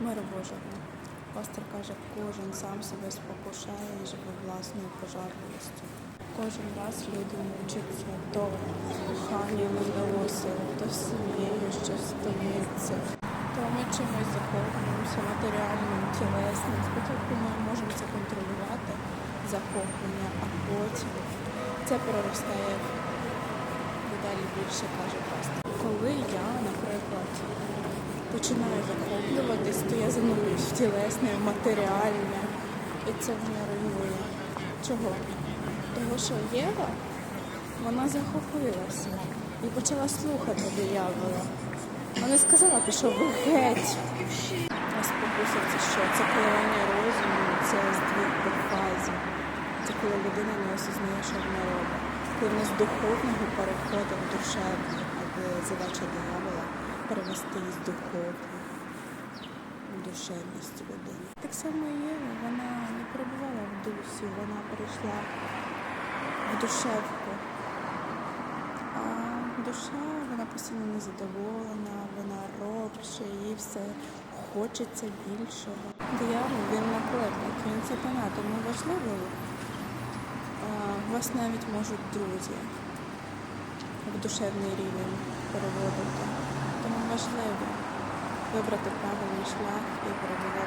Миру Божого. Пастор каже, кожен сам себе спокушає і живе власною пожарливістю. Кожен раз люди мучаться то коханням вдалося, то сім'єю, що стається. То ми чимось захоплюємося матеріальним, тілесним. Спочатку ми можемо це контролювати, захоплення, а потім це переростає в дедалі більше, каже пастор. Починаю захоплюватись, то я занурююсь в тілесне, в матеріальне, і це мене руйнує. Чого? Тому що Єва, вона захопилася і почала слухати диявола. Вона сказала, пішов геть. А спокуса це що? Це коливання розуму, це здвиг по фазі. Це коли людина не осознає, що вона робить. Коли вона з духовного переходить в душевне, аби задача диявола перевести її з духовного в душевність людини. Так само Єва, вона не перебувала в дусі, вона перейшла в душевку. А душа, вона постійно незадоволена, вона робче, їй все хочеться більшого. Диявол, він наклепник, він сатана, тому важливо, вас навіть можуть друзі в душевний рівень переводити. Тому важливо вибрати правильний шлях і перебувати.